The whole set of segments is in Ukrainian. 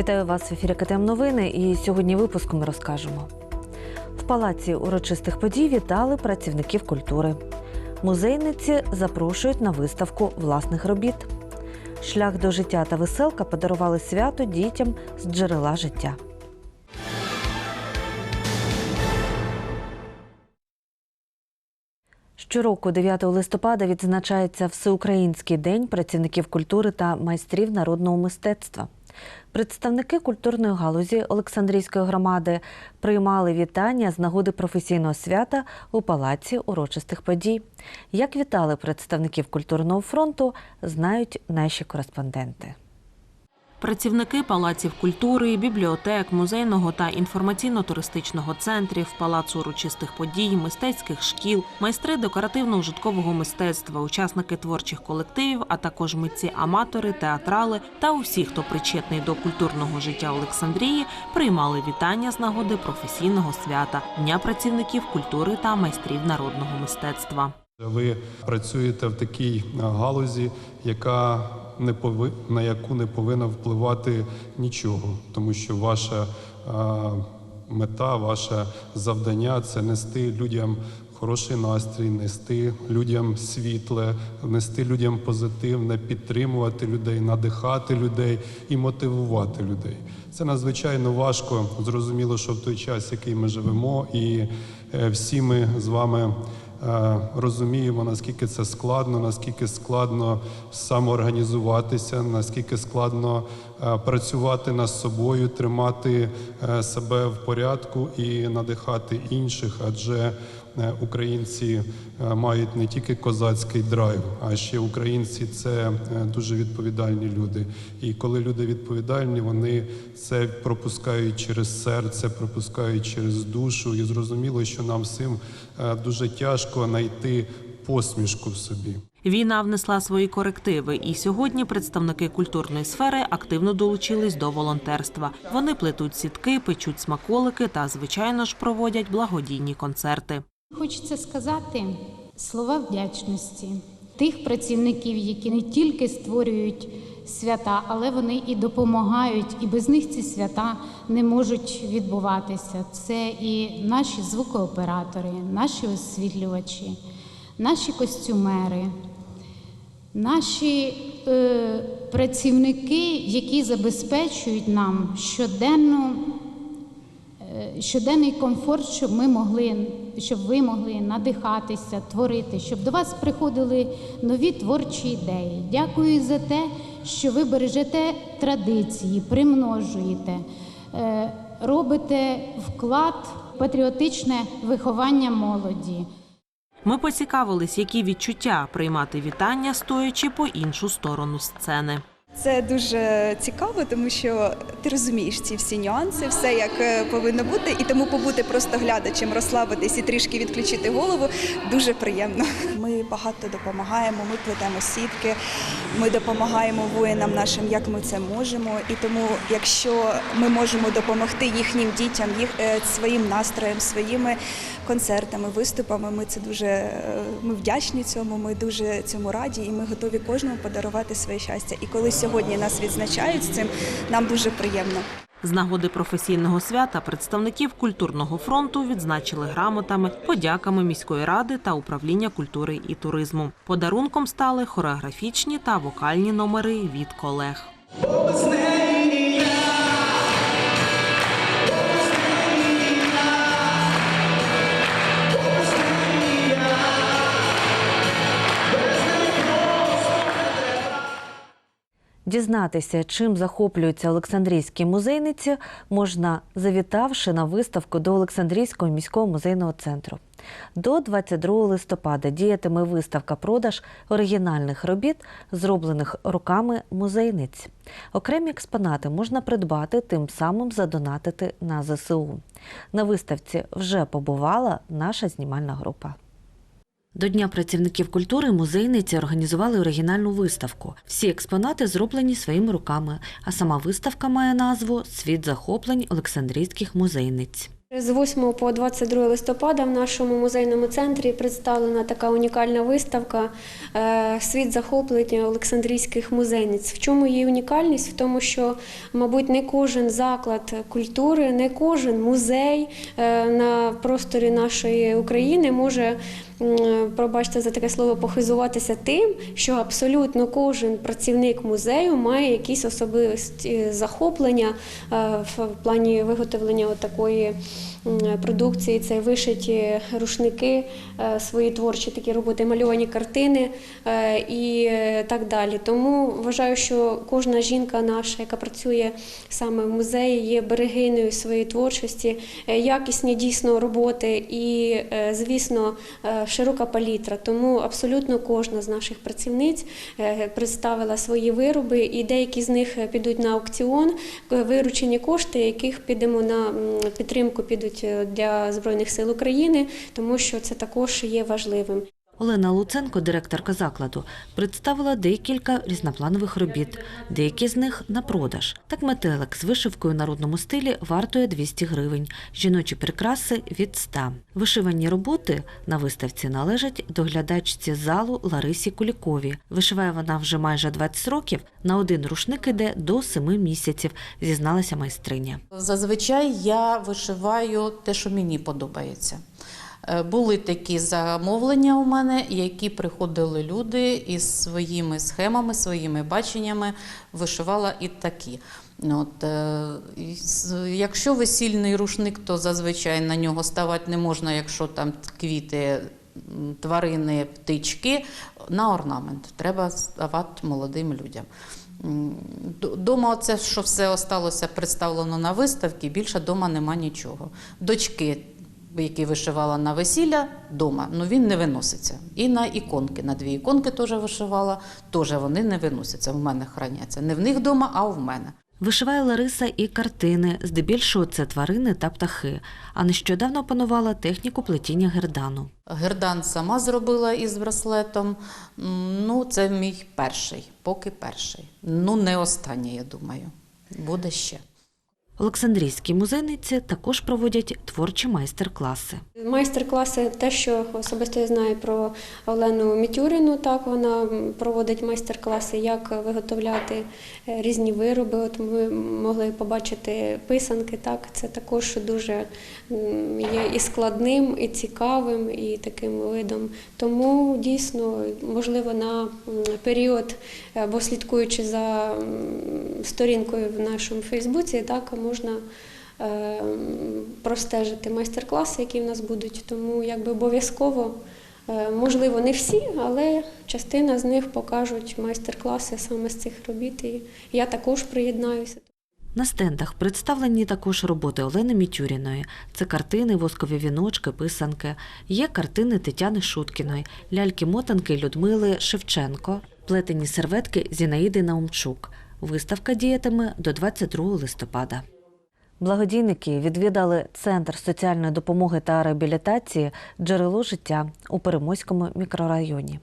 Вітаю вас в ефірі КТМ Новини. І сьогодні випуску ми розкажемо. В палаці урочистих подій вітали працівників культури. Музейниці запрошують на виставку власних робіт. Шлях до життя та веселка подарували свято дітям з джерела життя. Щороку, 9 листопада, відзначається Всеукраїнський день працівників культури та майстрів народного мистецтва. Представники культурної галузі Олександрійської громади приймали вітання з нагоди професійного свята у палаці урочистих подій. Як вітали представників культурного фронту, знають наші кореспонденти. Працівники палаців культури, бібліотек, музейного та інформаційно-туристичного центрів, палацу урочистих подій, мистецьких шкіл, майстри декоративно-ужиткового мистецтва, учасники творчих колективів, а також митці-аматори, театрали та усі, хто причетний до культурного життя Олександрії, приймали вітання з нагоди професійного свята Дня працівників культури та майстрів народного мистецтва. Ви працюєте в такій е, галузі, яка не пови... на яку не повинна впливати нічого, тому що ваша е, мета, ваше завдання це нести людям хороший настрій, нести людям світле, нести людям позитивне, підтримувати людей, надихати людей і мотивувати людей. Це надзвичайно важко. Зрозуміло, що в той час, який ми живемо, і е, всі ми з вами. Е, розуміємо, наскільки це складно, наскільки складно самоорганізуватися, наскільки складно е, працювати над собою, тримати е, себе в порядку і надихати інших, адже українці е, мають не тільки козацький драйв, а ще українці це е, дуже відповідальні люди. І коли люди відповідальні, вони це пропускають через серце, пропускають через душу. І зрозуміло, що нам всім е, дуже тяжко знайти посмішку в собі. Війна внесла свої корективи, і сьогодні представники культурної сфери активно долучились до волонтерства. Вони плетуть сітки, печуть смаколики та, звичайно ж, проводять благодійні концерти. Хочеться сказати слова вдячності тих працівників, які не тільки створюють свята, але вони і допомагають, і без них ці свята не можуть відбуватися. Це і наші звукооператори, наші освітлювачі, наші костюмери, наші е, працівники, які забезпечують нам щоденно е, щоденний комфорт, щоб ми могли, щоб ви могли надихатися, творити, щоб до вас приходили нові творчі ідеї. Дякую за те, що ви бережете традиції, примножуєте, е, робите вклад в патріотичне виховання молоді. Ми поцікавились, які відчуття приймати вітання, стоячи по іншу сторону сцени. Це дуже цікаво, тому що ти розумієш ці всі нюанси, все як е, повинно бути, і тому побути просто глядачем, розслабитись і трішки відключити голову дуже приємно. Ми багато допомагаємо, ми плетемо сітки, ми допомагаємо воїнам нашим, як ми це можемо. І тому, якщо ми можемо допомогти їхнім дітям, їх е, своїм настроєм, своїми концертами, виступами, ми це дуже е, ми вдячні цьому. Ми дуже цьому раді, і ми готові кожному подарувати своє щастя. І коли сьогодні нас відзначають з цим, нам дуже приємно. З нагоди професійного свята представників культурного фронту відзначили грамотами, подяками міської ради та управління культури і туризму. Подарунком стали хореографічні та вокальні номери від колег. Дізнатися, чим захоплюються Олександрійські музейниці, можна завітавши на виставку до Олександрійського міського музейного центру. До 22 листопада діятиме виставка продаж оригінальних робіт, зроблених руками музейниць. Окремі експонати можна придбати, тим самим задонатити на ЗСУ. На виставці вже побувала наша знімальна група. До Дня працівників культури музейниці організували оригінальну виставку. Всі експонати зроблені своїми руками, а сама виставка має назву Світ захоплень Олександрійських музейниць. З 8 по 22 листопада в нашому музейному центрі представлена така унікальна виставка е, Світ захоплення Олександрійських музейниць. В чому її унікальність? В тому, що, мабуть, не кожен заклад культури, не кожен музей е, на просторі нашої України може. М, Пробачте за таке слово похизуватися тим, що абсолютно кожен працівник музею має якісь особливості захоплення е, в плані виготовлення такої продукції. Це вишиті рушники, е, свої творчі такі роботи, мальовані картини е, і так далі. Тому вважаю, що кожна жінка наша, яка працює саме в музеї, є берегиною своєї творчості, е, якісні дійсно роботи і, звісно, широка палітра. Тому абсолютно кожна з наших працівниць представила свої вироби, і деякі з них підуть на аукціон, виручені кошти, яких підемо на підтримку підуть е, для Збройних сил України, тому що це також є важливим. Олена Луценко, директорка закладу, представила декілька різнопланових робіт. Деякі з них на продаж. Так метелик з вишивкою в народному стилі вартує 200 гривень, жіночі прикраси – від 100. Вишивані роботи на виставці належать доглядачці залу Ларисі Кулікові. Вишиває вона вже майже 20 років. На один рушник іде до 7 місяців, зізналася майстриня. Зазвичай я вишиваю те, що мені подобається. Е, Були такі замовлення у мене, які приходили люди із своїми схемами, своїми баченнями, вишивала і такі. От, е, якщо весільний рушник, то зазвичай на нього ставати не можна, якщо там квіти, тварини, птички, на орнамент. Треба ставати молодим людям. Дома це, що все осталося представлено на виставці, більше дома нема нічого. Дочки, які вишивала на весілля, дома, ну він не виноситься. І на іконки, на дві іконки теж вишивала, теж вони не виносяться, в мене храняться. Не в них вдома, а в мене. Вишиває Лариса і картини, здебільшого це тварини та птахи, а нещодавно опанувала техніку плетіння гердану. Гердан сама зробила із браслетом. Ну, це мій перший, поки перший. Ну, не останній, я думаю. Буде ще. Олександрійські музейниці також проводять творчі майстер-класи. Майстер-класи, те, що особисто я знаю про Олену Мітюріну, так вона проводить майстер-класи, як виготовляти е, різні вироби. От ми могли побачити писанки. Так, це також дуже є і складним, і цікавим, і таким видом. Тому дійсно, можливо, на період, або слідкуючи за сторінкою в нашому Фейсбуці, так можна е, простежити майстер-класи, які в нас будуть. Тому якби обов'язково, е, можливо, не всі, але частина з них покажуть майстер-класи саме з цих робіт. І я також приєднаюся. На стендах представлені також роботи Олени Мітюріної. Це картини, воскові віночки, писанки. Є картини Тетяни Шуткіної, ляльки-мотанки Людмили Шевченко, плетені серветки Зінаїди Наумчук. Виставка діятиме до 22 листопада. Благодійники відвідали Центр соціальної допомоги та реабілітації Джерело життя у Перемойському мікрорайоні.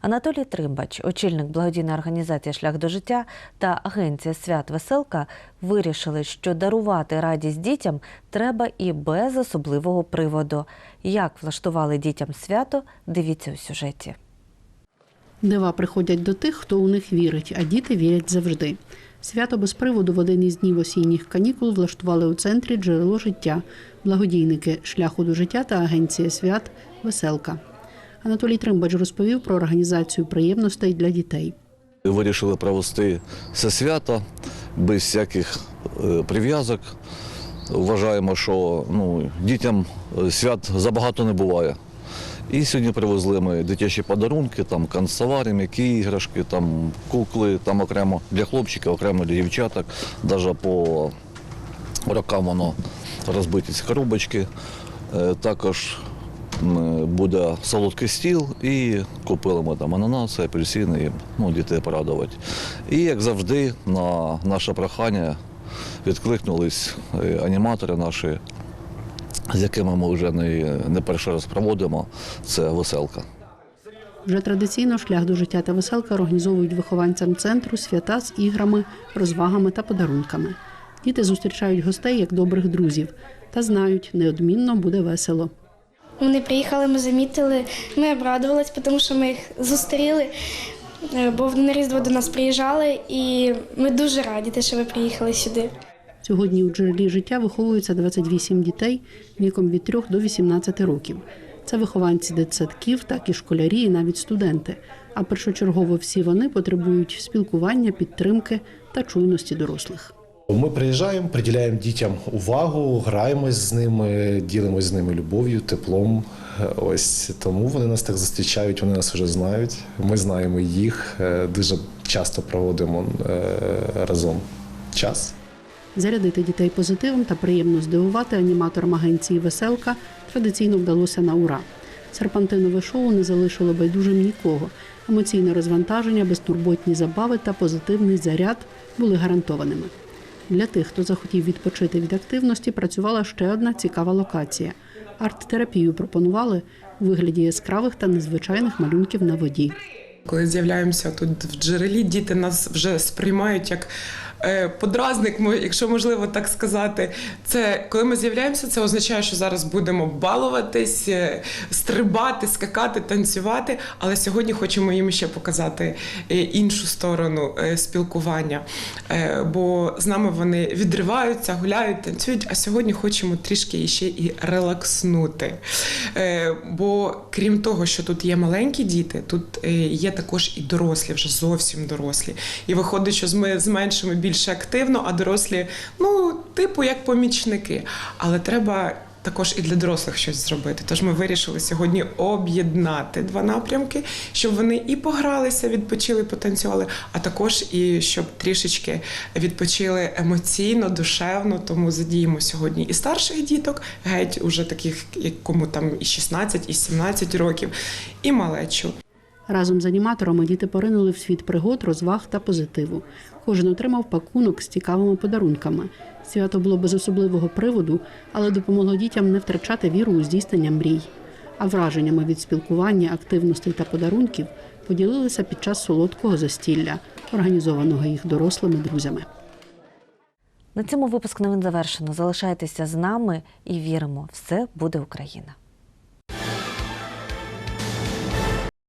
Анатолій Тримбач, очільник благодійної організації Шлях до життя та агенція Свят Веселка вирішили, що дарувати радість дітям треба і без особливого приводу. Як влаштували дітям свято, дивіться у сюжеті. Дива приходять до тих, хто у них вірить, а діти вірять завжди. Свято без приводу в один із днів осінніх канікул влаштували у центрі джерело життя, благодійники шляху до життя та агенція свят Веселка. Анатолій Тримбач розповів про організацію приємностей для дітей. Вирішили провести це свято без всяких е, прив'язок. Вважаємо, що ну, дітям е, свят забагато не буває. І сьогодні привезли ми дитячі подарунки, там канцтовари, м'які іграшки, там кукли, там окремо для хлопчиків, окремо для дівчаток. Навіть по рокам воно розбиті ці коробочки. Е, Також буде солодкий стіл і купили ми там ананаси, апельсини, і, ну, дітей порадувати. І як завжди, на наше прохання відкликнулись е, аніматори наші, з якими ми вже не, не перший раз проводимо. Це веселка. Вже традиційно шлях до життя та веселка організовують вихованцям центру свята з іграми, розвагами та подарунками. Діти зустрічають гостей як добрих друзів. та знають, неодмінно буде весело. Вони приїхали, ми замітили, ми обрадувались, тому що ми їх зустріли, е, бо на Різдво до нас приїжджали, і ми дуже раді, те, що ви приїхали сюди. Сьогодні у джерелі життя виховується 28 дітей віком від 3 до 18 років. Це вихованці дитсадків, так і школярі, і навіть студенти. А першочергово всі вони потребують спілкування, підтримки та чуйності дорослих. Ми приїжджаємо, приділяємо дітям увагу, граємось з ними, ділимось з ними любов'ю, теплом. Ось тому вони нас так зустрічають, вони нас вже знають. Ми знаємо їх. Е, Дуже часто проводимо е, разом час. Зарядити дітей позитивом та приємно здивувати аніматорам агенції Веселка традиційно вдалося на ура. Серпантинове шоу не залишило байдужим нікого. Емоційне розвантаження, безтурботні забави та позитивний заряд були гарантованими. Для тих, хто захотів відпочити від активності, працювала ще одна цікава локація. Арт-терапію пропонували у вигляді яскравих та незвичайних малюнків на воді. Коли з'являємося тут в джерелі, діти нас вже сприймають як подразник, якщо можливо так сказати. Це коли ми з'являємося, це означає, що зараз будемо балуватись, е, стрибати, скакати, танцювати. Але сьогодні хочемо їм ще показати е, іншу сторону е, спілкування. Е, Бо з нами вони відриваються, гуляють, танцюють. А сьогодні хочемо трішки ще і релакснути. Е, Бо крім того, що тут є маленькі діти, тут е, є також і дорослі, вже зовсім дорослі. І виходить, що ми з меншими більше активно, а дорослі, ну, типу, як помічники. Але треба. Також і для дорослих щось зробити. Тож ми вирішили сьогодні об'єднати два напрямки, щоб вони і погралися, відпочили, потанцювали, а також і щоб трішечки відпочили емоційно, душевно. Тому задіємо сьогодні і старших діток, геть уже таких, кому там і 16, і 17 років, і малечу. Разом з аніматорами діти поринули в світ пригод, розваг та позитиву. Кожен отримав пакунок з цікавими подарунками. Свято було без особливого приводу, але допомогло дітям не втрачати віру у здійснення мрій. А враженнями від спілкування, активностей та подарунків поділилися під час солодкого застілля, організованого їх дорослими друзями. На цьому випуск новин завершено. Залишайтеся з нами і віримо, все буде Україна.